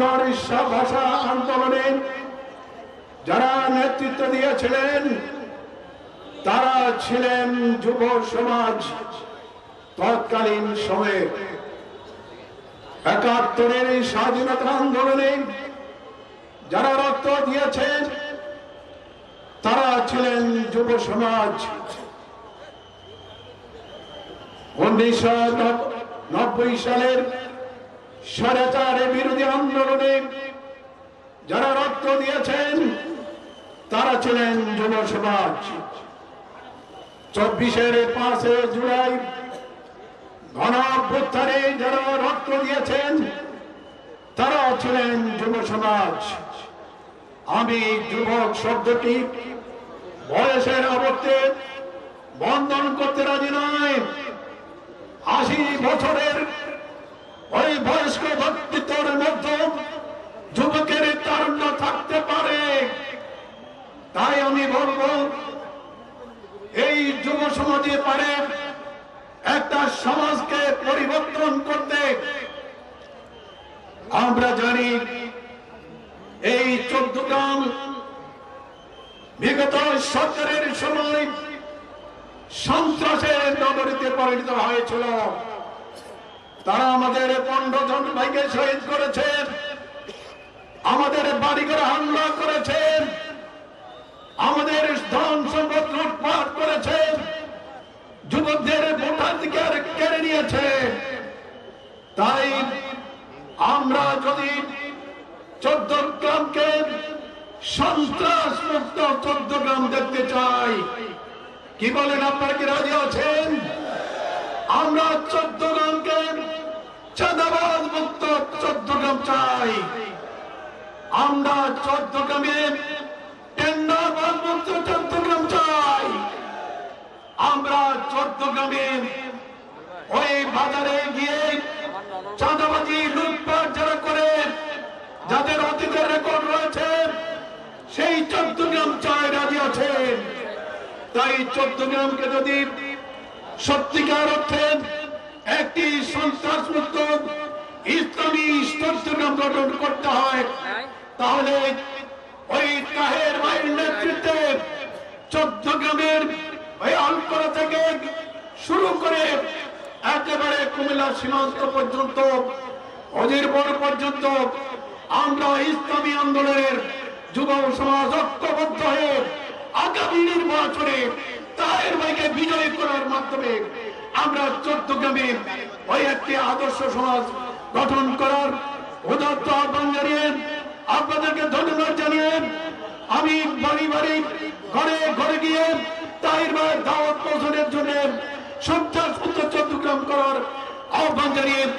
বাংলা উড়িষ্যা ভাষা আন্দোলনে যারা নেতৃত্ব দিয়েছিলেন, তারা ছিলেন যুব সমাজ তৎকালীন সময়ে একাত্তরের এই স্বাধীনতা আন্দোলনে যারা রক্ত দিয়েছেন, তারা ছিলেন যুব সমাজ। উনিশশো নব্বই সালের বিরোধী আন্দোলনে যারা রক্ত দিয়েছেন, তারা ছিলেন যুব সমাজ। চব্বিশের পাঁচে জুলাই গণ অভ্যুত্থানে যারা রক্ত দিয়েছেন তারা ছিলেন যুব সমাজ। আমি যুবক শব্দটি বয়সের আবর্তে বন্ধন করতে রাজি নয়। আশি বছরের সমাজে পারে, একটা সমাজকে পরিবর্তন করতে। আমরা জানি এই চোদ্দ গ্রাম বিগত সরকারের সময় সন্ত্রাসের নগরীতে পরিণত হয়েছিল। তারা আমাদের পনেরো জন ভাইকে শহীদ করেছেন আমাদের বাড়ি করে হামলা করেছেন আমাদের ধন সম্পদ লুটপাট করেছেন যুবকদের ভোটাধিকার কেড়ে নিয়েছে তাই আমরা যদি চোদ্দ সন্ত্রাস মুক্ত চোদ্দ দেখতে চাই। কি বলেন আপনারা কি রাজি আছেন? আমরা চোদ্দ চাঁদাবাদ মুক্ত চোদ্দ চাই। আমরা চোদ্দ গ্রামে টেন্ডারবাদ মুক্ত চোদ্দ গ্রাম চাই। আমরা চোদ্দ গ্রামে ওই বাজারে গিয়ে সেই চোদ্দ গ্রাম চায় রাজি আছেন। তাই চোদ্দ গ্রামকে যদি সত্যিকার অর্থে একটি সন্ত্রাস মুক্ত ইসলামী চট্টগ্রাম গঠন করতে হয়, তাহলে ওই তাহের ভাইয়ের নেতৃত্বে চোদ্দ গ্রামের ওই আলপরা থেকে শুরু করে একেবারে কুমিল্লা সীমান্ত পর্যন্ত অজিরপুর পর্যন্ত আমরা ইসলামী আন্দোলনের যুব সমাজ ঐক্যবদ্ধ হয়ে আগামী নির্বাচনে তাদের ভাইকে বিজয়ী করার মাধ্যমে আমরা চট্টগ্রামে ওই একটি আদর্শ সমাজ গঠন করার উদাত্ত আহ্বান জানিয়ে আপনাদেরকে ধন্যবাদ জানিয়ে আমি বাড়ি বাড়ি ঘরে ঘরে গিয়ে তাহির ভাই দাওয়াত পৌঁছনের জন্য সন্ত্রাস মুক্ত চট্টগ্রাম করার আহ্বান জানিয়ে